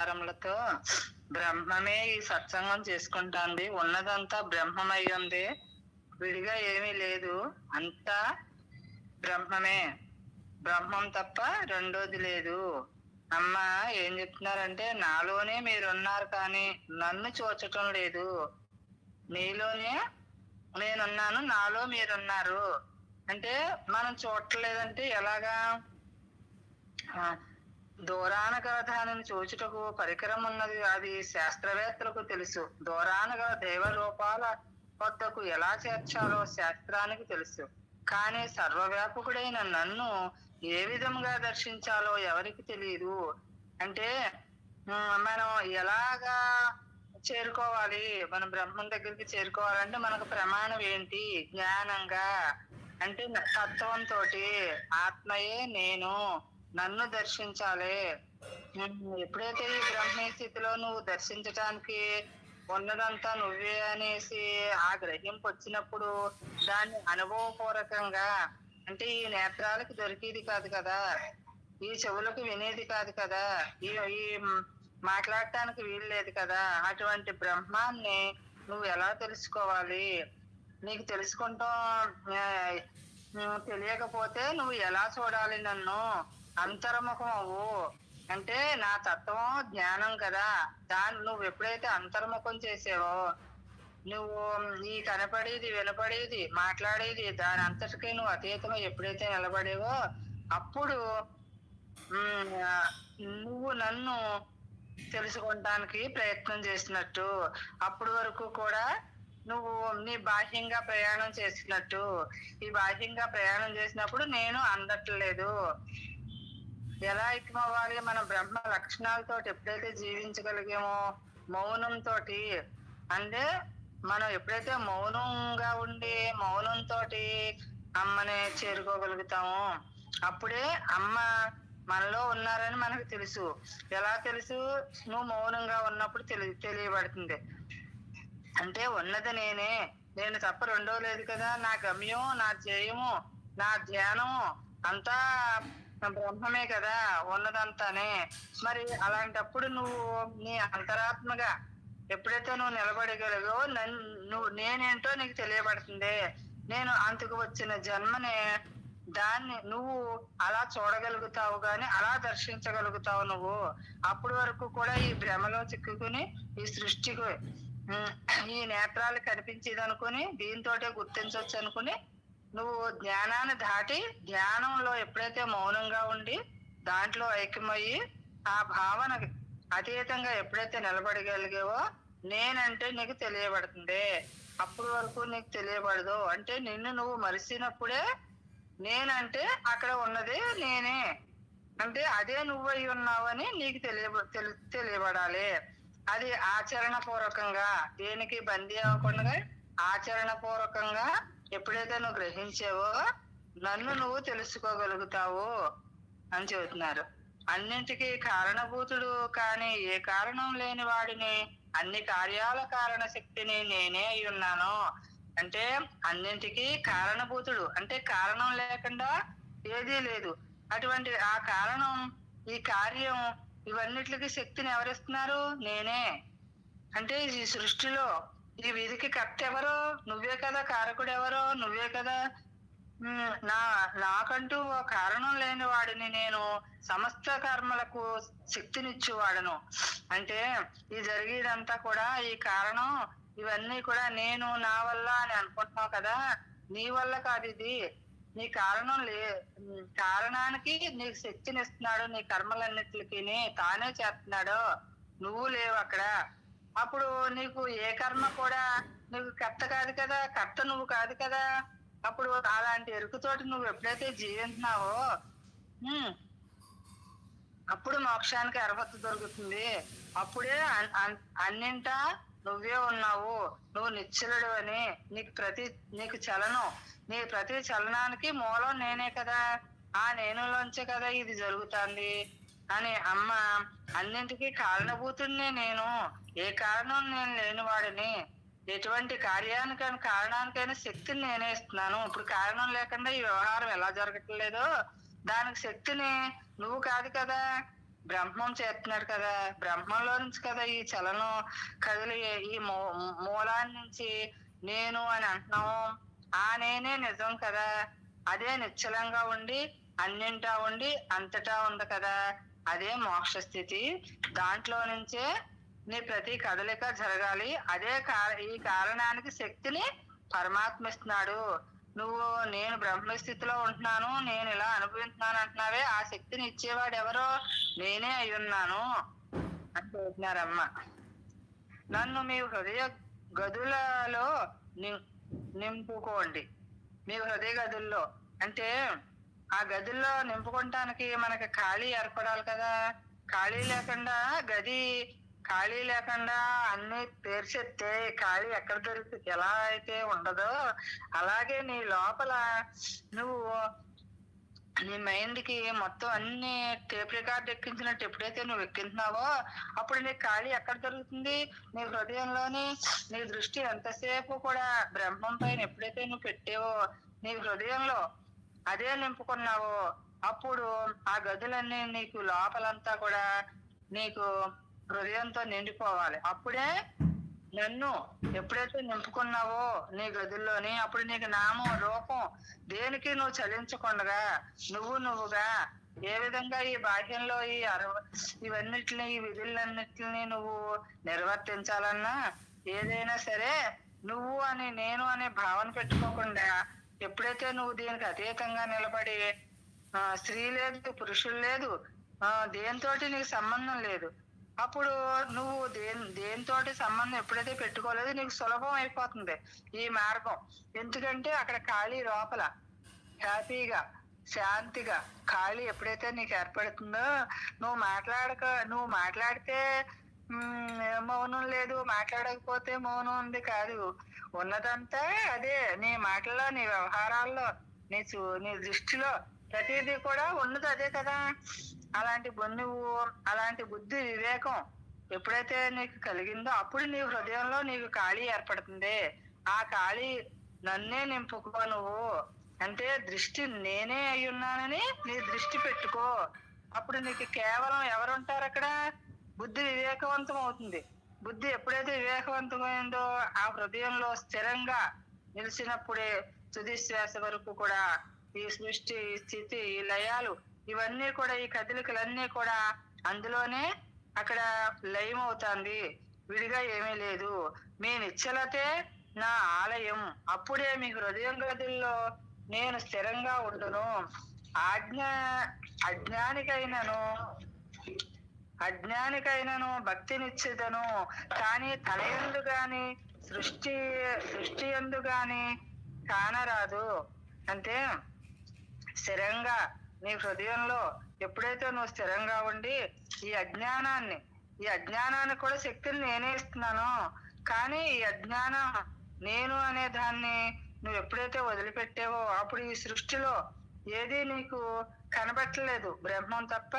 ఆధారములతో బ్రహ్మమే ఈ సత్సంగం చేసుకుంటాంది. ఉన్నదంతా బ్రహ్మమై ఉంది. విడిగా ఏమీ లేదు. అంతా బ్రహ్మమే. బ్రహ్మం తప్ప రెండోది లేదు. అమ్మ ఏం చెప్తున్నారంటే నాలోనే మీరున్నారు కానీ నన్ను చూచటం లేదు. నీలోనే నేనున్నాను నాలో మీరున్నారు. అంటే మనం చూడలేదంటే ఎలాగా? దూరాన గల దానిని చూచుటకు పరికరం ఉన్నది అది శాస్త్రవేత్తలకు తెలుసు. దూరానగా గల రూపాల వద్దకు ఎలా చేర్చాలో శాస్త్రానికి తెలుసు. కానీ సర్వవ్యాపకుడైన నన్ను ఏ విధంగా దర్శించాలో ఎవరికి తెలియదు అంటే మనం ఎలాగా చేరుకోవాలి? మన బ్రహ్మం దగ్గరికి చేరుకోవాలంటే మనకు ప్రమాణం ఏంటి? జ్ఞానంగా. అంటే తత్వంతో ఆత్మయే నేను. నన్ను దర్శించాలి. ఎప్పుడైతే ఈ బ్రహ్మ స్థితిలో నువ్వు దర్శించటానికి ఉన్నదంతా నువ్వే అనేసి ఆ గ్రహింపు వచ్చినప్పుడు దాన్ని అనుభవపూర్వకంగా అంటే ఈ నేత్రాలకు దొరికేది కాదు కదా. ఈ చెవులకు వినేది కాదు కదా. ఈ ఈ మాట్లాడటానికి వీలు లేదు కదా. అటువంటి బ్రహ్మాన్ని నువ్వు ఎలా తెలుసుకోవాలి? నీకు తెలుసుకుంటాం తెలియకపోతే నువ్వు ఎలా చూడాలి నన్ను? అంతర్ముఖం అవ్వు అంటే నా తత్వం జ్ఞానం కదా. దాన్ని నువ్వు ఎప్పుడైతే అంతర్ముఖం చేసావో నువ్వు ఈ కనపడేది వినపడేది మాట్లాడేది దాని అంతటికీ నువ్వు అతీతమై ఎప్పుడైతే నిలబడేవో అప్పుడు నువ్వు నన్ను తెలుసుకోవడానికి ప్రయత్నం చేసినట్టు. అప్పటి వరకు కూడా నువ్వు నీ బాహ్యంగా ప్రయాణం చేసినట్టు. ఈ బాహ్యంగా ప్రయాణం చేసినప్పుడు నేను అందట్లేదు. ఎలా ఐక్యమవ్వాలి మన బ్రహ్మ లక్షణాలతో ఎప్పుడైతే జీవించగలిగామో మౌనంతో అంటే మనం ఎప్పుడైతే మౌనంగా ఉండి మౌనంతో అమ్మని చేరుకోగలుగుతామో అప్పుడే అమ్మ మనలో ఉన్నారని మనకు తెలుసు. ఎలా తెలుసు? నువ్వు మౌనంగా ఉన్నప్పుడు తెలి తెలియబడుతుంది. అంటే ఉన్నది నేనే. నేను తప్ప రెండో లేదు కదా. నా గమ్యం నా ధ్యేయము నా ధ్యానము అంతా బ్రహ్మమే కదా ఉన్నదంతానే. మరి అలాంటప్పుడు నువ్వు నీ అంతరాత్మగా ఎప్పుడైతే నువ్వు నిలబడగలిగో నన్ను నువ్వు నేనేంటో నీకు తెలియబడుతుంది. నేను అంతకు వచ్చిన జన్మనే దాన్ని నువ్వు అలా చూడగలుగుతావు గాని అలా దర్శించగలుగుతావు నువ్వు. అప్పటి వరకు కూడా ఈ భ్రమలో చిక్కుకుని ఈ సృష్టికి ఈ నేత్రాలు కనిపించేది అనుకుని దీంతోటే గుర్తించవచ్చు అనుకుని నువ్వు జ్ఞానాన్ని దాటి ధ్యానంలో ఎప్పుడైతే మౌనంగా ఉండి దాంట్లో ఐక్యమయ్యి ఆ భావన అతీతంగా ఎప్పుడైతే నిలబడగలిగావో నేనంటే నీకు తెలియబడుతుంది. అప్పుడు వరకు నీకు తెలియబడదు. అంటే నిన్ను నువ్వు మరిసినప్పుడే నేనంటే అక్కడ ఉన్నది నేనే. అంటే అదే నువ్వు ఉన్నావని నీకు తెలియ తెలి- తెలియబడాలి. అది ఆచరణ పూర్వకంగా దేనికి బందీ అవ్వకుండా ఆచరణ పూర్వకంగా ఎప్పుడైతే నువ్వు గ్రహించావో నన్ను నువ్వు తెలుసుకోగలుగుతావు అని చెబుతున్నారు. అన్నింటికీ కారణభూతుడు కానీ ఏ కారణం లేని వాడిని అన్ని కార్యాల కారణ శక్తిని నేనే అయి ఉన్నాను. అంటే అన్నింటికీ కారణభూతుడు. అంటే కారణం లేకుండా ఏదీ లేదు. అటువంటి ఆ కారణం ఈ కార్యం ఇవన్నిటికి శక్తిని ఎవరిస్తున్నారు? నేనే. అంటే ఈ సృష్టిలో ఈ విధికి కర్త ఎవరో? నువ్వే కదా కారకుడు ఎవరో? నువ్వే కదా? నా నాకంటూ ఓ కారణం లేని వాడిని నేను సమస్త కర్మలకు శక్తినిచ్చేవాడను. అంటే ఈ జరిగేదంతా కూడా ఈ కారణం ఇవన్నీ కూడా నేను నా వల్ల అని అనుకుంటున్నావు కదా? నీ వల్ల కాదు ఇది. నీ కారణం లే కారణానికి నీకు శక్తినిస్తున్నాడు నీ కర్మలన్నిటికి తానే చేస్తున్నాడు. నువ్వు లేవు అక్కడ. అప్పుడు నీకు ఏ కర్మ కూడా నీకు కర్త కాదు కదా కర్త నువ్వు కాదు కదా. అప్పుడు అలాంటి ఎరుకుతోటి నువ్వు ఎప్పుడైతే జీవించినావో అప్పుడు మోక్షానికి అర్హత దొరుకుతుంది. అప్పుడే అన్నింటా నువ్వే ఉన్నావు. నువ్వు నిశ్చలుడు అని నీకు ప్రతి నీకు చలనం. నీ ప్రతి చలనానికి మూలం నేనే కదా. ఆ నేనులోంచే కదా ఇది జరుగుతుంది. అని అమ్మ అన్నింటికీ కారణభూతుడినే నేను. ఏ కారణం నేను లేని వాడిని ఎటువంటి కార్యానికైనా కారణానికైనా శక్తిని నేనే ఇస్తున్నాను. ఇప్పుడు కారణం లేకుండా ఈ వ్యవహారం ఎలా జరగట్లేదో? దానికి శక్తిని నువ్వు కాదు కదా బ్రహ్మం చేస్తున్నాడు కదా. బ్రహ్మంలో నుంచి కదా ఈ చలనం కదిలి ఈ మూ- మూలాన్ని నుంచి నేను అని అంటున్నాము ఆ నేనే నిజం కదా. అదే నిశ్చలంగా ఉండి అన్నింటా ఉండి అంతటా ఉంది కదా. అదే మోక్ష స్థితి. దాంట్లో నుంచే నీ ప్రతి కదలిక జరగాలి. అదే ఈ కారణానికి శక్తిని పరమాత్మ ఇస్తున్నాడు నువ్వు నేను బ్రహ్మ స్థితిలో ఉంటున్నాను నేను ఇలా అనుభవిస్తున్నాను అంటున్నావే ఆ శక్తిని ఇచ్చేవాడు ఎవరో? నేనే అయి ఉన్నాను. అని చెబుతున్నారమ్మ నన్ను మీ హృదయ గదులలో నింపుకోండి. మీ హృదయ గదుల్లో. అంటే ఆ గదుల్లో నింపుకోవటానికి మనకి ఖాళీ ఏర్పడాలి కదా. ఖాళీ లేకుండా గది ఖాళీ లేకుండా అన్ని పేర్చెత్తే ఖాళీ ఎక్కడ దొరుకుతుంది ఎలా అయితే ఉండదో అలాగే నీ లోపల నువ్వు నీ మైండ్కి మొత్తం అన్ని టేప్ రికార్డ్ ఎక్కించినట్టు ఎప్పుడైతే నువ్వు ఎక్కింటున్నావో అప్పుడు నీకు ఖాళీ ఎక్కడ దొరుకుతుంది? నీ హృదయంలోని నీ దృష్టి ఎంతసేపు కూడా బ్రహ్మం పైన ఎప్పుడైతే నువ్వు పెట్టావో నీ హృదయంలో అదే నింపుకున్నావో. అప్పుడు ఆ గదులన్నీ నీకు లోపలంతా కూడా నీకు హృదయంతో నిండిపోవాలి. అప్పుడే నన్ను ఎప్పుడైతే నింపుకున్నావో నీ గదుల్లోని అప్పుడు నీకు నామం రూపం దేనికి నువ్వు చలించకుండా నువ్వు నువ్వుగా ఏ విధంగా ఈ బాహ్యంలో ఈ అరవ ఇవన్నిటిని ఈ విధులన్నిటిని నువ్వు నిర్వర్తించాలన్నా ఏదైనా సరే నువ్వు అని నేను అనే భావన పెట్టుకోకుండా ఎప్పుడైతే నువ్వు దీనికి అతీతంగా నిలబడి ఆ, స్త్రీ లేదు పురుషులు లేదు ఆ, దేనితోటి నీకు సంబంధం లేదు అప్పుడు నువ్వు దేని దేనితోటి సంబంధం ఎప్పుడైతే పెట్టుకోలేదో నీకు సులభం అయిపోతుంది ఈ మార్గం. ఎందుకంటే అక్కడ ఖాళీ లోపల హ్యాపీగా శాంతిగా ఖాళీ ఎప్పుడైతే నీకు ఏర్పడుతుందో నువ్వు మాట్లాడక నువ్వు మాట్లాడితే మౌనం లేదు. మాట్లాడకపోతే మౌనం ఉంది కాదు. ఉన్నదంతా అదే. నీ మాటల్లో నీ వ్యవహారాల్లో నీ చూ నీ దృష్టిలో ప్రతిదీ కూడా ఉన్నది అదే కదా. అలాంటి బు- నువ్వు అలాంటి బుద్ధి వివేకం ఎప్పుడైతే నీకు కలిగిందో అప్పుడు నీ హృదయంలో నీకు ఖాళీ ఏర్పడుతుంది. ఆ ఖాళీ నన్నే నింపుకో నువ్వు. అంటే దృష్టి నేనే అయి ఉన్నానని నీ దృష్టి పెట్టుకో. అప్పుడు నీకు కేవలం ఎవరుంటారు అక్కడ? బుద్ధి వివేకవంతం అవుతుంది బుద్ధి ఎప్పుడైతే వివేకవంతమైందో ఆ హృదయంలో స్థిరంగా నిలిచినప్పుడే తుది శ్వాస వరకు కూడా ఈ సృష్టి ఈ స్థితి ఈ లయాలు ఇవన్నీ కూడా ఈ కదలికలన్నీ కూడా అందులోనే అక్కడ లయం అవుతుంది విడిగా ఏమీ లేదు. మీ నిచ్చలతే నా ఆలయం. అప్పుడే మీ హృదయం గదుల్లో నేను స్థిరంగా ఉండను. ఆజ్ఞా అజ్ఞానికైనను అజ్ఞానికైనను భక్తినిచ్చేదను కానీ తన ఎందు గాని సృష్టి సృష్టి ఎందు గాని కానరాదు. అంటే స్థిరంగా నీ హృదయంలో ఎప్పుడైతే నువ్వు స్థిరంగా ఉండి ఈ అజ్ఞానాన్ని ఈ అజ్ఞానాన్ని కూడా శక్తిని నేనే ఇస్తున్నాను కానీ ఈ అజ్ఞానం నేను అనే దాన్ని నువ్వు ఎప్పుడైతే వదిలిపెట్టావో అప్పుడు ఈ సృష్టిలో ఏది నీకు కనబట్టలేదు. బ్రహ్మం తప్ప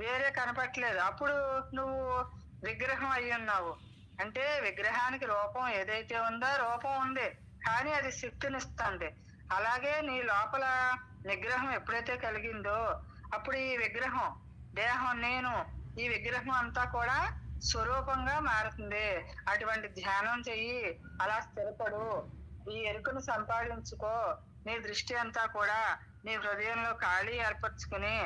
వేరే కనపట్లేదు అప్పుడు నువ్వు విగ్రహం అయి ఉన్నావు. అంటే విగ్రహానికి రూపం ఏదైతే ఉందో రూపం ఉంది. కానీ అది శక్తినిస్తుంది. అలాగే నీ లోపల నిగ్రహం ఎప్పుడైతే కలిగిందో అప్పుడు ఈ విగ్రహం దేహం నేను ఈ విగ్రహం అంతా కూడా స్వరూపంగా మారుతుంది. అటువంటి ధ్యానం చెయ్యి. అలా స్థిరపడు. ఈ ఎరుకను సంపాదించుకో. నీ దృష్టి అంతా కూడా నీ హృదయంలో ఖాళీ ఏర్పరచుకుని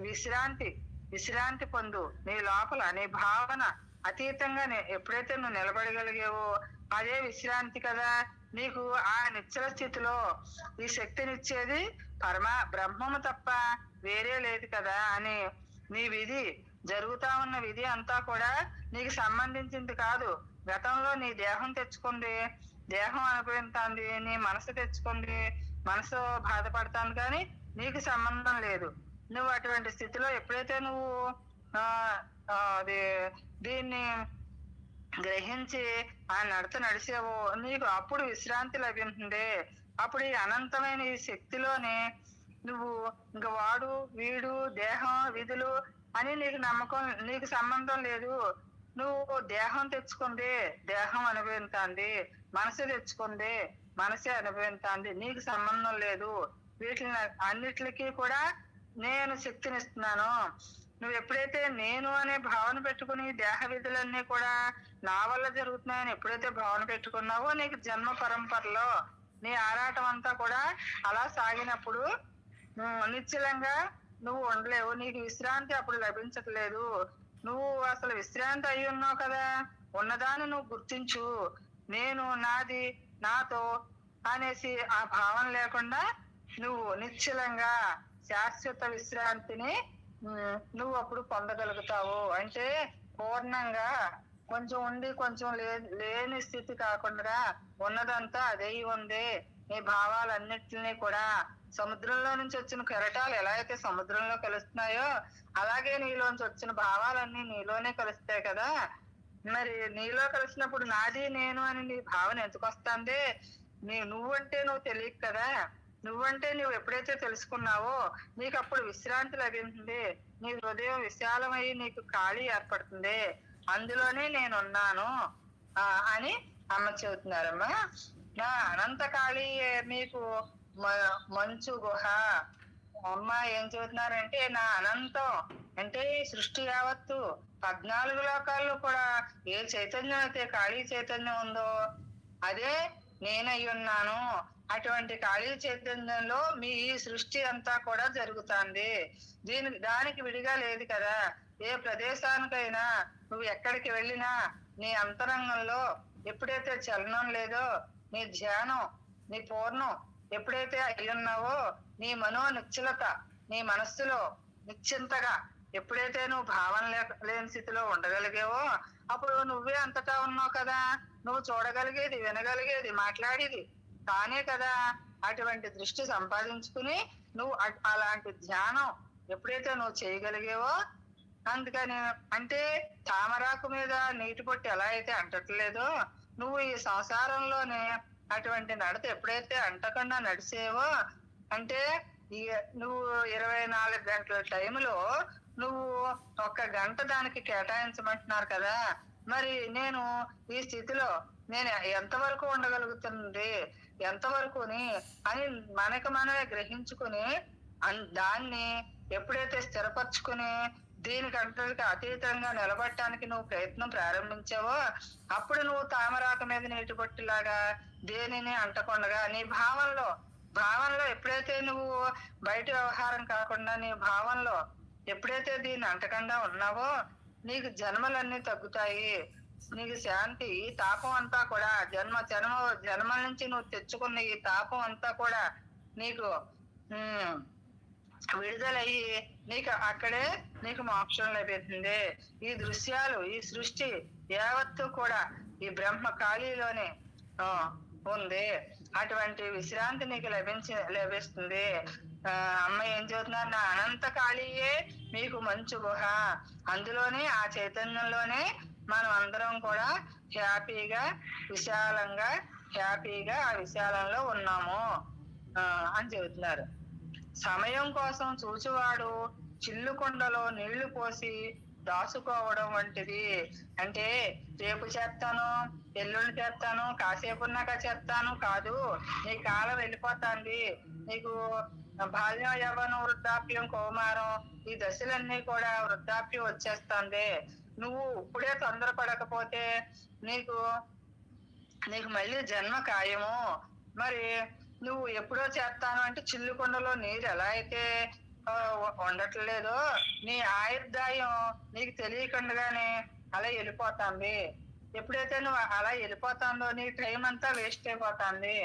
విశ్రాంతి విశ్రాంతి పొందు. నీ లోపల నీ భావన అతీతంగా ఎప్పుడైతే నువ్వు నిలబడగలిగావో అదే విశ్రాంతి కదా. నీకు ఆ నిశ్చల స్థితిలో ఈ శక్తినిచ్చేది పరమ బ్రహ్మము తప్ప వేరే లేదు కదా అని నీ విధి జరుగుతా ఉన్న విధి అంతా కూడా నీకు సంబంధించింది కాదు. గతంలో నీ దేహం తెచ్చుకుంది. దేహం అనుభవిస్తుంది నీ మనసు తెచ్చుకుంది. మనసు బాధపడుతుంది కానీ నీకు సంబంధం లేదు. నువ్వు అటువంటి స్థితిలో ఎప్పుడైతే నువ్వు అది దీన్ని గ్రహించి ఆ నడత నడిచేవో నీకు అప్పుడు విశ్రాంతి లభించింది. అప్పుడు ఈ అనంతమైన ఈ శక్తిలోనే నువ్వు ఇంక వాడు వీడు దేహం విధులు అని నీకు నమ్మకం నీకు సంబంధం లేదు. నువ్వు దేహం తెచ్చుకుంది దేహం అనుభవించింది మనసు తెచ్చుకుంది మనసే అనుభవించాంది నీకు సంబంధం లేదు. వీటిని అన్నిటికీ కూడా నేను శక్తినిస్తున్నాను. నువ్వు ఎప్పుడైతే నేను అనే భావన పెట్టుకుని దేహ విధులన్నీ కూడా నా వల్ల జరుగుతున్నాయని ఎప్పుడైతే భావన పెట్టుకున్నావో నీకు జన్మ పరంపరలో నీ ఆరాటం అంతా కూడా అలా సాగినప్పుడు నిశ్చలంగా నువ్వు ఉండలేవు. నీకు విశ్రాంతి అప్పుడు లభించట్లేదు. నువ్వు అసలు విశ్రాంతి అయి ఉన్నావు కదా. ఉన్నదాన్ని నువ్వు గుర్తించు. నేను నాది నాతో అనేసి ఆ భావన లేకుండా నువ్వు నిశ్చలంగా శాశ్వత విశ్రాంతిని నువ్వు అప్పుడు పొందగలుగుతావు. అంటే పూర్ణంగా కొంచెం ఉండి కొంచెం లే- లేని స్థితి కాకుండా ఉన్నదంతా అదే ఉంది. నీ భావాలన్నిటినీ కూడా సముద్రంలో నుంచి వచ్చిన కెరటాలు ఎలా అయితే సముద్రంలో కలుస్తున్నాయో అలాగే నీలోంచి వచ్చిన భావాలన్నీ నీలోనే కలుస్తాయి కదా. మరి నీలో కలిసినప్పుడు నాది నేను అని నీ భావన ఎందుకు వస్తుంది? నీ నువ్వంటే నువ్వు తెలియదు కదా. నువ్వంటే నువ్వు ఎప్పుడైతే తెలుసుకున్నావో నీకు అప్పుడు విశ్రాంతి లభించింది. నీ హృదయం విశాలమై నీకు ఖాళీ ఏర్పడుతుంది. అందులోనే నేనున్నాను ఆ, అని అమ్మ చెబుతున్నారమ్మా. నా అనంత ఖాళీ మీకు మ- మంచు గుహ. అమ్మ ఏం చెబుతున్నారంటే నా అనంతం అంటే సృష్టి యావత్తు పద్నాలుగు లోకాల్లో కూడా ఏ చైతన్యం అయితే ఖాళీ చైతన్యం ఉందో అదే నేనై ఉన్నాను. అటువంటి ఖాళీ చైతన్యంలో మీ ఈ సృష్టి అంతా కూడా జరుగుతుంది. దీని దానికి విడిగా లేదు కదా. ఏ ప్రదేశానికైనా నువ్వు ఎక్కడికి వెళ్ళినా నీ అంతరంగంలో ఎప్పుడైతే చలనం లేదో నీ ధ్యానం నీ పూర్ణం ఎప్పుడైతే అయ్యున్నావో ఉన్నావో నీ మనో నిశ్చలత నీ మనస్సులో నిశ్చింతగా ఎప్పుడైతే నువ్వు భావన లేక- లేని స్థితిలో ఉండగలిగావో అప్పుడు నువ్వే అంతటా ఉన్నావు కదా. నువ్వు చూడగలిగేది వినగలిగేది మాట్లాడేది తానే కదా అటువంటి దృష్టి సంపాదించుకుని నువ్వు అలాంటి ధ్యానం ఎప్పుడైతే నువ్వు చేయగలిగేవో అందుకని అంటే తామరాకు మీద నీటి పొట్టి ఎలా అయితే అంటట్లేదో నువ్వు ఈ సంసారంలోనే అటువంటి నడత ఎప్పుడైతే అంటకుండా నడిచేవో అంటే ఈ నువ్వు ఇరవై నాలుగు గంటల టైంలో నువ్వు ఒక్క గంట దానికి కేటాయించమంటున్నారు కదా. మరి నేను ఈ స్థితిలో నేను ఎంతవరకు ఉండగలుగుతుంది ఎంతవరకుని అని మనకి మనమే గ్రహించుకుని అన్- దాన్ని ఎప్పుడైతే స్థిరపరచుకుని దీనికంతటికి అతీతంగా నిలబడటానికి నువ్వు ప్రయత్నం ప్రారంభించావో అప్పుడు నువ్వు తామరాక మీద నీటి బొట్టులాగా దేనిని అంటకుండగా నీ భావంలో భావంలో ఎప్పుడైతే నువ్వు బయట వ్యవహారం కాకుండా నీ భావంలో ఎప్పుడైతే దీన్ని అంటకుండా ఉన్నావో నీకు జన్మలన్నీ తగ్గుతాయి. నీకు శాంతి. ఈ తాపం అంతా కూడా జన్మ జన్మ జన్మల నుంచి నువ్వు తెచ్చుకున్న ఈ తాపం అంతా కూడా నీకు విడుదలయ్యి నీకు అక్కడే నీకు మోక్షం లభిస్తుంది. ఈ దృశ్యాలు ఈ సృష్టి యావత్తు కూడా ఈ బ్రహ్మ ఖాళీలోనే ఆ, ఉంది. అటువంటి విశ్రాంతి నీకు లభించి లభిస్తుంది. ఆ, అమ్మ ఏం చదువుతున్నారు నా అనంత ఖాళీయే మీకు మంచు గుహ. అందులోనే ఆ చైతన్యంలోనే మనం అందరం కూడా హ్యాపీగా విశాలంగా హ్యాపీగా ఆ విశాలంలో ఉన్నాము అని చెబుతున్నారు. సమయం కోసం చూచువాడు చిల్లు కుండలో నీళ్ళు పోసి దాచుకోవడం వంటిది. అంటే రేపు చేస్తాను ఎల్లుండి చేస్తాను కాసేపు ఉన్నాక చేస్తాను కాదు. నీ కాలం వెళ్ళిపోతాంది. నీకు బాల్యం యవ్వనం వృద్ధాప్యం కౌమారం ఈ దశలన్నీ కూడా వృద్ధాప్యం వచ్చేస్తుంది. నువ్వు ఇప్పుడే తొందరపడకపోతే నీకు నీకు మళ్ళీ జన్మ ఖాయము. మరి నువ్వు ఎప్పుడో చేస్తాను అంటే చిల్లుకొండలో నీరు ఎలా అయితే ఉండట్లేదో నీ ఆయుర్దాయం నీకు తెలియకుండానే అలా వెళ్ళిపోతుంది. ఎప్పుడైతే నువ్వు అలా వెళ్ళిపోతాందో నీ టైం అంతా వేస్ట్ అయిపోతుంది.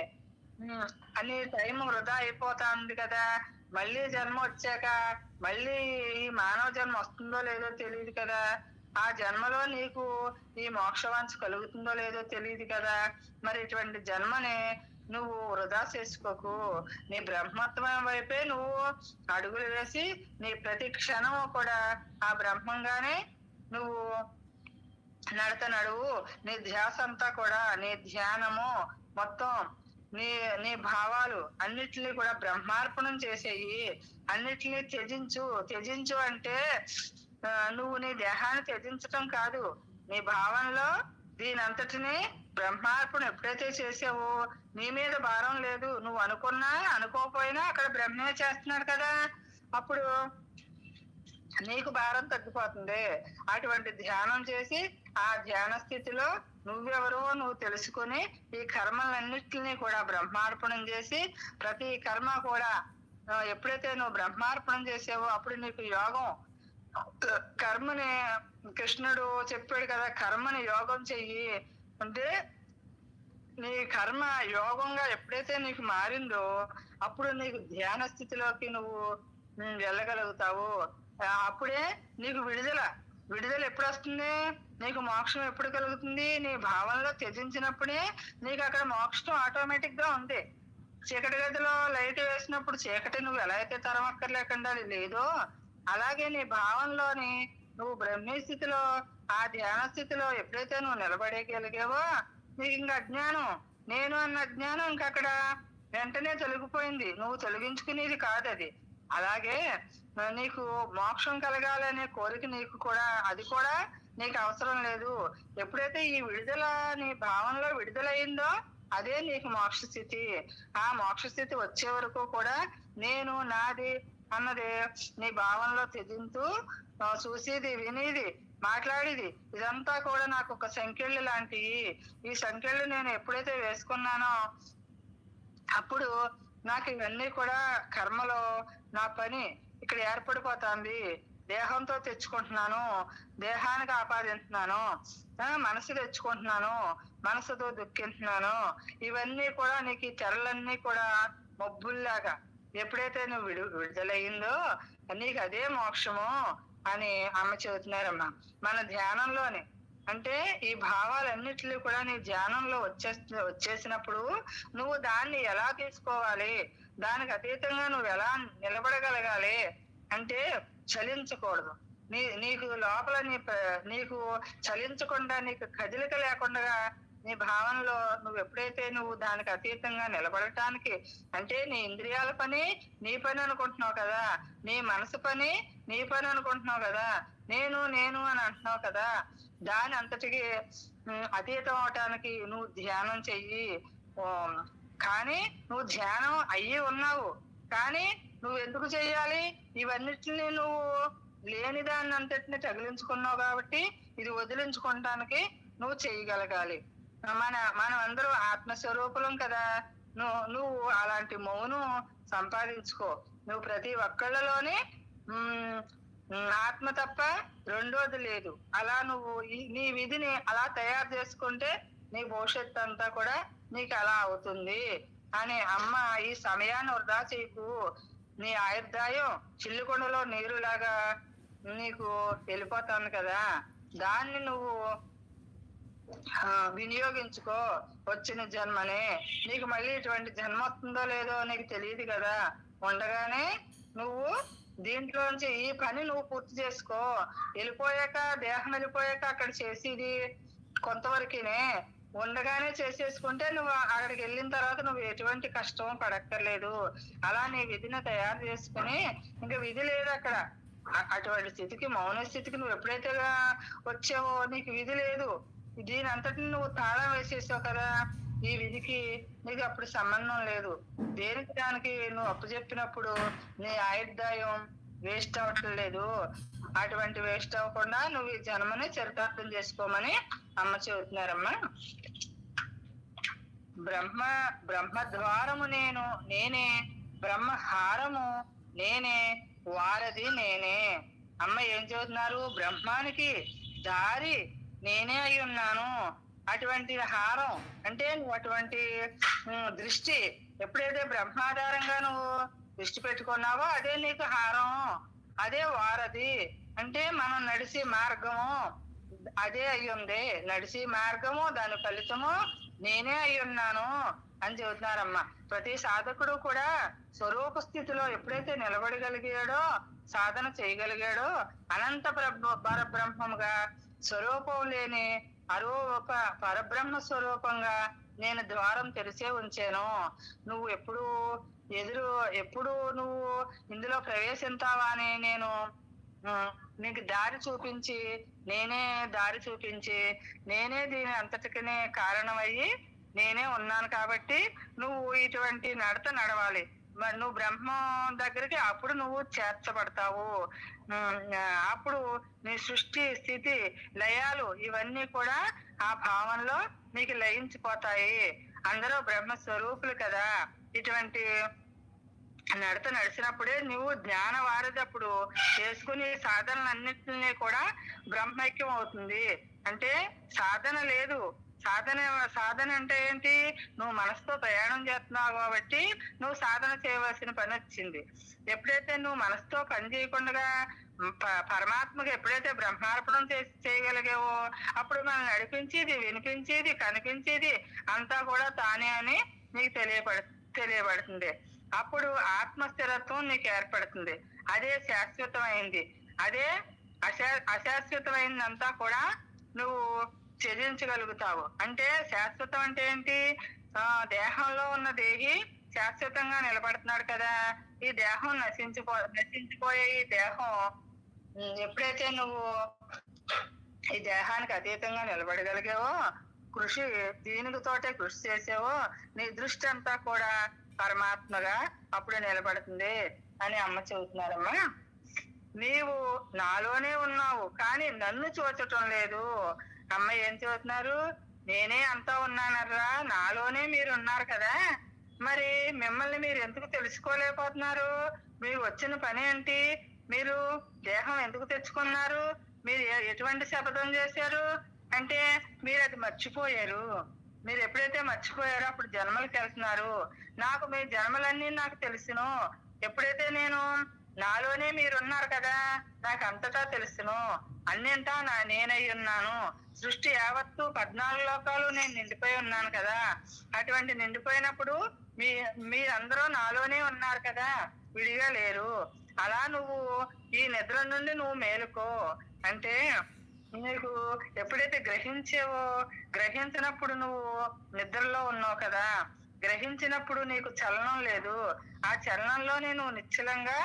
అని టైం వృధా అయిపోతుంది కదా. మళ్ళీ జన్మ వచ్చాక మళ్ళీ ఈ మానవ జన్మ వస్తుందో లేదో తెలియదు కదా. ఆ జన్మలో నీకు ఈ మోక్షవాంఛ కలుగుతుందో లేదో తెలియదు కదా. మరి ఇటువంటి జన్మని నువ్వు వృధా చేసుకోకు. నీ బ్రహ్మత్వం వైపే నువ్వు అడుగులు వేసి నీ ప్రతి క్షణము కూడా ఆ బ్రహ్మంగానే నువ్వు నడత నడువు. నీ ధ్యాస అంతా కూడా నీ ధ్యానము మొత్తం నీ నీ భావాలు అన్నిటినీ కూడా బ్రహ్మార్పణం చేసేయి. అన్నిటినీ త్యజించు. త్యజించు అంటే నువ్వు నీ దేహాన్ని త్యజించటం కాదు. నీ భావనలో దీనంతటిని బ్రహ్మార్పణ ఎప్పుడైతే చేసావో నీ మీద భారం లేదు. నువ్వు అనుకున్నా అనుకోకపోయినా అక్కడ బ్రహ్మే చేస్తున్నాడు కదా. అప్పుడు నీకు భారం తగ్గిపోతుంది. అటువంటి ధ్యానం చేసి ఆ ధ్యాన స్థితిలో నువ్వెవరో నువ్వు తెలుసుకుని ఈ కర్మలన్నిటిని కూడా బ్రహ్మార్పణం చేసి ప్రతి కర్మ కూడా ఎప్పుడైతే నువ్వు బ్రహ్మార్పణం చేసావో అప్పుడు నీకు యోగం కర్మని కృష్ణుడు చెప్పాడు కదా కర్మని యోగం చెయ్యి. అంటే నీ కర్మ యోగంగా ఎప్పుడైతే నీకు మారిందో అప్పుడు నీకు ధ్యాన స్థితిలోకి నువ్వు వెళ్ళగలుగుతావు. అప్పుడే నీకు విడుదల. విడుదల ఎప్పుడు వస్తుంది? నీకు మోక్షం ఎప్పుడు కలుగుతుంది? నీ భావనలో త్యజించినప్పుడే నీకు అక్కడ మోక్షం ఆటోమేటిక్గా ఉంది. చీకటి గదిలో లైట్ వేసినప్పుడు చీకటి నువ్వు ఎలా అయితే తరం అక్కర్లేకుండా లేదో అలాగే నీ భావంలోని నువ్వు బ్రహ్మీ స్థితిలో ఆ ధ్యాన స్థితిలో ఎప్పుడైతే నువ్వు నిలబడేయగలిగావో నీకు ఇంకా అజ్ఞానం. నేను అన్న అజ్ఞానం ఇంకా అక్కడ వెంటనే తొలగిపోయింది. నువ్వు తొలగించుకునేది కాదు అది అలాగే నీకు మోక్షం కలగాలనే కోరిక నీకు కూడా అది కూడా నీకు అవసరం లేదు. ఎప్పుడైతే ఈ విడుదల నీ భావనలో విడుదలైందో అదే నీకు మోక్ష స్థితి. ఆ మోక్ష స్థితి వచ్చే వరకు కూడా నేను నాది అన్నది నీ భావనలో తెదింతూ చూసేది వినేది మాట్లాడేది. ఇదంతా కూడా నాకు ఒక సంఖ్యళ్ళు లాంటివి ఈ సంఖ్యళ్ళు నేను ఎప్పుడైతే వేసుకున్నానో అప్పుడు నాకు ఇవన్నీ కూడా కర్మలో నా పని ఇక్కడ ఏర్పడిపోతుంది. దేహంతో తెచ్చుకుంటున్నాను. దేహానికి ఆపాదించున్నాను మనసు తెచ్చుకుంటున్నాను. మనసుతో దుఃఖింటున్నాను ఇవన్నీ కూడా నీకు ఈ తెరలన్నీ కూడా మబ్బుల్లాగా ఎప్పుడైతే నువ్వు విడు విడుదలయ్యిందో నీకు అదే మోక్షము అని అమ్మ చెబుతున్నారమ్మా. మన ధ్యానంలోనే. అంటే ఈ భావాలన్నిటిని కూడా నీ ధ్యానంలో వచ్చే వచ్చేసినప్పుడు నువ్వు దాన్ని ఎలా తీసుకోవాలి? దానికి అతీతంగా నువ్వు ఎలా నిలబడగలగాలి? అంటే చలించకూడదు. నీ నీకు లోపల నీ ప- నీకు చలించకుండా నీకు కదిలిక లేకుండా నీ భావనలో నువ్వు ఎప్పుడైతే నువ్వు దానికి అతీతంగా నిలబడటానికి అంటే నీ ఇంద్రియాల పని నీ పని అనుకుంటున్నావు కదా నీ మనసు పని నీ పని అనుకుంటున్నావు కదా నేను నేను అని అంటున్నావు కదా దాని అంతటికి అతీతం అవటానికి నువ్వు ధ్యానం చెయ్యి. కానీ నువ్వు ధ్యానం అయ్యి ఉన్నావు. కానీ నువ్వు ఎందుకు చెయ్యాలి? ఇవన్నిటిని నువ్వు లేని దాన్ని అంతటిని తగిలించుకున్నావు కాబట్టి ఇది వదిలించుకోవటానికి నువ్వు చేయగలగాలి మన మనం అందరూ ఆత్మస్వరూపులం కదా. నువ్వు నువ్వు అలాంటి మౌనం సంపాదించుకో. నువ్వు ప్రతి ఒక్కళ్ళలోని ఆత్మ తప్ప రెండోది లేదు. అలా నువ్వు నీ విధిని అలా తయారు చేసుకుంటే నీ భవిష్యత్తు అంతా కూడా నీకు అలా అవుతుంది. అని అమ్మ ఈ సమయాన్ని వృధా చేయకు. నీ ఆయుర్దాయం చిల్లుకొండలో నీరులాగా నీకు వెళ్ళిపోతాను కదా. దాన్ని నువ్వు వినియోగించుకో వచ్చిన జన్మని. నీకు మళ్ళీ ఇటువంటి జన్మ వస్తుందో లేదో నీకు తెలియదు కదా. ఉండగానే నువ్వు దీంట్లోంచి ఈ పని నువ్వు పూర్తి చేసుకో. వెళ్ళిపోయాక దేహం వెళ్ళిపోయాక అక్కడ చేసేది కొంతవరకునే. ఉండగానే చేసేసుకుంటే నువ్వు అక్కడికి వెళ్ళిన తర్వాత నువ్వు ఎటువంటి కష్టం పడక్కర్లేదు. అలా నీ విధిని తయారు చేసుకుని ఇంకా విధి లేదు అక్కడ. అటువంటి స్థితికి మౌన స్థితికి నువ్వు ఎప్పుడైతే వచ్చావో నీకు విధి లేదు. దీని అంతటి నువ్వు తాళం వేసేసావు కదా ఈ విధికి నీకు అప్పుడు సంబంధం లేదు. దేనికి దానికి నువ్వు అప్పు చెప్పినప్పుడు నీ ఆయుర్దాయం వేస్ట్ అవ్వటం లేదు. అటువంటి వేస్ట్ అవ్వకుండా నువ్వు ఈ జన్మని చరితార్థం చేసుకోమని అమ్మ చెబుతున్నారమ్మా. బ్రహ్మ బ్రహ్మ ద్వారము నేను నేనే. బ్రహ్మ హారము నేనే వారది నేనే. అమ్మ ఏం చదువుతున్నారు బ్రహ్మానికి దారి నేనే అయి ఉన్నాను. అటువంటి హారం అంటే నువ్వు అటువంటి దృష్టి ఎప్పుడైతే బ్రహ్మాధారంగా నువ్వు దృష్టి పెట్టుకున్నావో అదే నీకు హారం. అదే వారది అంటే మనం నడిచే మార్గము అదే అయి ఉంది. మార్గము దాని ఫలితము నేనే అయి ఉన్నాను అని చెబుతున్నారమ్మా. ప్రతి సాధకుడు కూడా స్వరూప స్థితిలో ఎప్పుడైతే నిలబడగలిగాడో సాధన చేయగలిగాడో అనంత బ్రహ్మ పరబ్రహ్మముగా స్వరూపం లేని అరూప పరబ్రహ్మ స్వరూపంగా నేను ద్వారం తెరిచే ఉంచాను. నువ్వు ఎప్పుడు ఎదురు ఎప్పుడు నువ్వు ఇందులో ప్రవేశింతావా అని నేను నీకు దారి చూపించి నేనే దారి చూపించి నేనే దీని అంతటికనే కారణమయ్యి నేనే ఉన్నాను కాబట్టి నువ్వు ఇటువంటి నడత నడవాలి. మరి నువ్వు బ్రహ్మం దగ్గరికి అప్పుడు నువ్వు చేర్చబడతావు. అప్పుడు నీ సృష్టి స్థితి లయాలు ఇవన్నీ కూడా ఆ భావంలో నీకు లయించిపోతాయి. అందరూ బ్రహ్మ స్వరూపులు కదా. ఇటువంటి నడత నడిచినప్పుడే నువ్వు జ్ఞాన వారదప్పుడు చేసుకుని సాధనలన్నింటినీ కూడా బ్రహ్మైక్యం అవుతుంది. అంటే సాధన లేదు. సాధన సాధన అంటే ఏంటి? నువ్వు మనసుతో ప్రయాణం చేస్తున్నావు కాబట్టి నువ్వు సాధన చేయవలసిన పని వచ్చింది. ఎప్పుడైతే నువ్వు మనసుతో పని చేయకుండా పరమాత్మకు ఎప్పుడైతే బ్రహ్మార్పణం చేసి చేయగలిగావో అప్పుడు మనం నడిపించేది వినిపించేది కనిపించేది అంతా కూడా తానే అని నీకు తెలియపడు తెలియబడుతుంది. అప్పుడు ఆత్మస్థిరత్వం నీకు ఏర్పడుతుంది. అదే శాశ్వతమైంది. అదే అశా అశాశ్వతమైందంతా కూడా నువ్వు త్యజించగలుగుతావు. అంటే శాశ్వతం అంటే ఏంటి? ఆ దేహంలో ఉన్న దేహి శాశ్వతంగా నిలబడుతున్నాడు కదా. ఈ దేహం నశించిపో నశించిపోయే ఈ దేహం ఎప్పుడైతే నువ్వు ఈ దేహానికి అతీతంగా నిలబడగలిగావో కృషి దీనికి తోటే కృషి చేసావో నీ దృష్టి అంతా కూడా పరమాత్మగా అప్పుడు నిలబడుతుంది అని అమ్మ చెబుతున్నారమ్మా. నీవు నాలోనే ఉన్నావు కానీ నన్ను చూచటం లేదు. అమ్మ ఏం చెబుతున్నారు? నేనే అంతా ఉన్నానర్రా నాలోనే మీరు ఉన్నారు కదా. మరి మిమ్మల్ని మీరు ఎందుకు తెలుసుకోలేకపోతున్నారు? మీరు వచ్చిన పని ఏంటి? మీరు దేహం ఎందుకు తెచ్చుకున్నారు? మీరు ఎటువంటి శపథం చేశారు? అంటే మీరు అది మర్చిపోయారు. మీరు ఎప్పుడైతే మర్చిపోయారో అప్పుడు జన్మలకు వెళ్తున్నారు. నాకు మీ జన్మలన్నీ నాకు తెలుసును. ఎప్పుడైతే నేను నాలోనే మీరు ఉన్నారు కదా నాకు అంతటా తెలుసును. అన్నింటా నా నేనై ఉన్నాను. సృష్టి యావత్తు పద్నాలుగు లోకాలు నేను నిండిపోయి ఉన్నాను కదా. అటువంటి నిండిపోయినప్పుడు మీ మీరందరూ నాలోనే ఉన్నారు కదా. విడిగా లేరు. అలా నువ్వు ఈ నిద్ర నుండి నువ్వు మేలుకో. అంటే నీకు ఎప్పుడైతే గ్రహించేవో గ్రహించినప్పుడు నువ్వు నిద్రలో ఉన్నావు కదా గ్రహించినప్పుడు నీకు చలనం లేదు. ఆ చలనంలోనే నువ్వు నిశ్చలంగా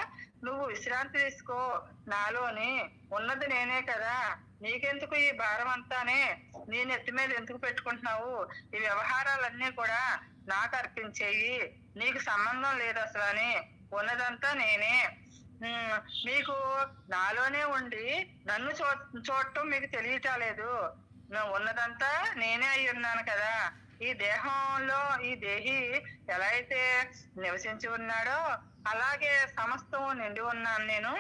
నువ్వు విశ్రాంతి తీసుకో. నాలోని ఉన్నది నేనే కదా. నీకెందుకు ఈ భారం అంతానే? నీ నెత్తి మీద ఎందుకు పెట్టుకుంటున్నావు? ఈ వ్యవహారాలన్నీ కూడా నాకు అర్పించేయి. నీకు సంబంధం లేదు అసలు అని. ఉన్నదంతా నేనే. మీకు నాలోనే ఉండి నన్ను చూ చూడటం మీకు తెలియటం లేదు ఉన్నదంతా నేనే అయి ఉన్నాను కదా. ఈ దేహంలో ఈ దేహి ఎలా అయితే నివసించి ఉన్నాడో అలాగే సమస్తం నిండి ఉన్నాను నేను.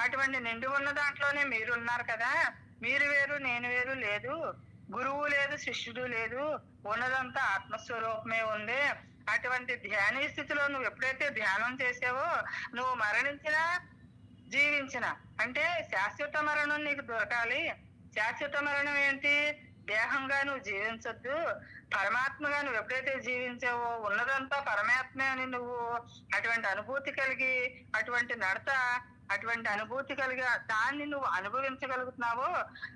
అటువంటి నిండి ఉన్న దాంట్లోనే మీరు ఉన్నారు కదా. మీరు వేరు నేను వేరు లేదు. గురువు లేదు శిష్యుడు లేదు. ఉన్నదంతా ఆత్మస్వరూపమే ఉంది. అటువంటి ధ్యాని స్థితిలో నువ్వు ఎప్పుడైతే ధ్యానం చేసావో నువ్వు మరణించినా జీవించిన అంటే శాశ్వత మరణం నీకు దొరకాలి. శాశ్వత మరణం ఏంటి? దేహంగా నువ్వు జీవించొద్దు. పరమాత్మగా నువ్వు ఎప్పుడైతే జీవించావో ఉన్నదంతా పరమాత్మే అని నువ్వు అటువంటి అనుభూతి కలిగి అటువంటి నడత అటువంటి అనుభూతి కలిగి దాన్ని నువ్వు అనుభవించగలుగుతున్నావో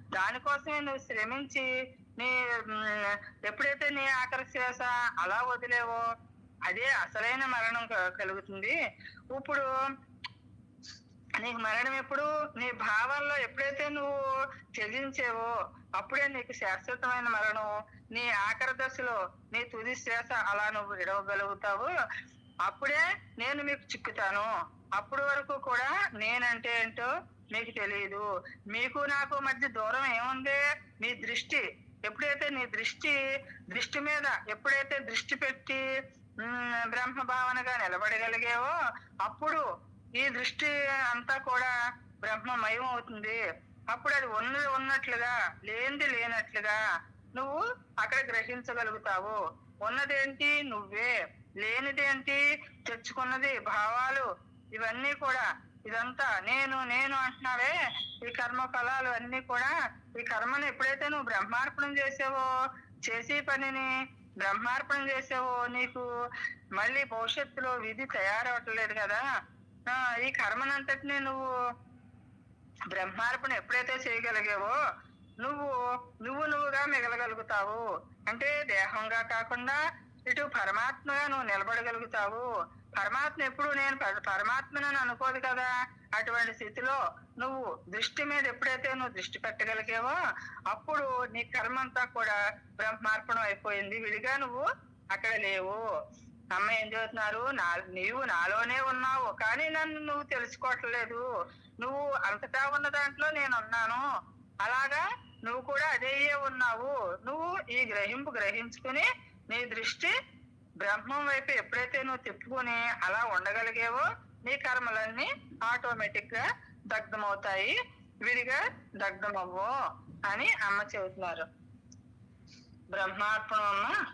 దానికోసమే నువ్వు శ్రమించి నీ ఎప్పుడైతే నీ ఆఖరి శ్వాస అలా వదిలేవో అదే అసలైన మరణం కలుగుతుంది. ఇప్పుడు నీకు మరణం ఎప్పుడు నీ భావాల్లో ఎప్పుడైతే నువ్వు త్యజించేవో అప్పుడే నీకు శాశ్వతమైన మరణం. నీ ఆఖరి దశలో నీ తుది శ్వాస అలా నువ్వు విడవగలుగుతావు. అప్పుడే నేను మీకు చిక్కుతాను. అప్పుడు వరకు కూడా నేనంటే ఏంటో మీకు తెలియదు. మీకు నాకు మధ్య దూరం ఏముంది? నీ దృష్టి. ఎప్పుడైతే నీ దృష్టి దృష్టి మీద ఎప్పుడైతే దృష్టి పెట్టి బ్రహ్మ భావనగా నిలబడగలిగేవో అప్పుడు ఈ దృష్టి అంతా కూడా బ్రహ్మమయం అవుతుంది. అప్పుడు అది ఉన్నది ఉన్నట్లుగా లేనిది లేనట్లుగా నువ్వు అక్కడ గ్రహించగలుగుతావు. ఉన్నదేంటి? నువ్వే. లేనిదేంటి? తెచ్చుకున్నది భావాలు ఇవన్నీ కూడా ఇదంతా నేను నేను అంటున్నావే ఈ కర్మ ఫలాలు అన్ని కూడా ఈ కర్మను ఎప్పుడైతే నువ్వు బ్రహ్మార్పణం చేసావో చేసే పనిని బ్రహ్మార్పణం చేసావో నీకు మళ్ళీ భవిష్యత్తులో విధి తయారవట్లేదు కదా. ఆ, ఈ కర్మనంతటిని నువ్వు బ్రహ్మార్పణ ఎప్పుడైతే చేయగలిగావో నువ్వు నువ్వు నువ్వుగా మిగలగలుగుతావు. అంటే దేహంగా కాకుండా ఇటు పరమాత్మగా నువ్వు నిలబడగలుగుతావు. పరమాత్మ ఎప్పుడు నేను పర- పరమాత్మనని అనుకోదు కదా. అటువంటి స్థితిలో నువ్వు దృష్టి మీద ఎప్పుడైతే నువ్వు దృష్టి పెట్టగలిగావో అప్పుడు నీ కర్మ అంతా కూడా బ్రహ్మార్పణం అయిపోయింది. విడిగా నువ్వు అక్కడ లేవు. అమ్మ ఏం చదువుతున్నారు నా నీవు నాలోనే ఉన్నావు కానీ నన్ను నువ్వు తెలుసుకోవట్లేదు. నువ్వు అంతటా ఉన్న దాంట్లో నేను ఉన్నాను. అలాగా నువ్వు కూడా అదే ఉన్నావు. నువ్వు ఈ గ్రహింపు గ్రహించుకుని నీ దృష్టి బ్రహ్మం వైపు ఎప్పుడైతే నువ్వు తిప్పుకొని అలా ఉండగలిగేవో నీ కర్మలన్నీ ఆటోమేటిక్గా దగ్ధమవుతాయి. విడిగా దగ్ధమవ్వు అని అమ్మ చెబుతున్నారు. బ్రహ్మార్పణం అమ్మ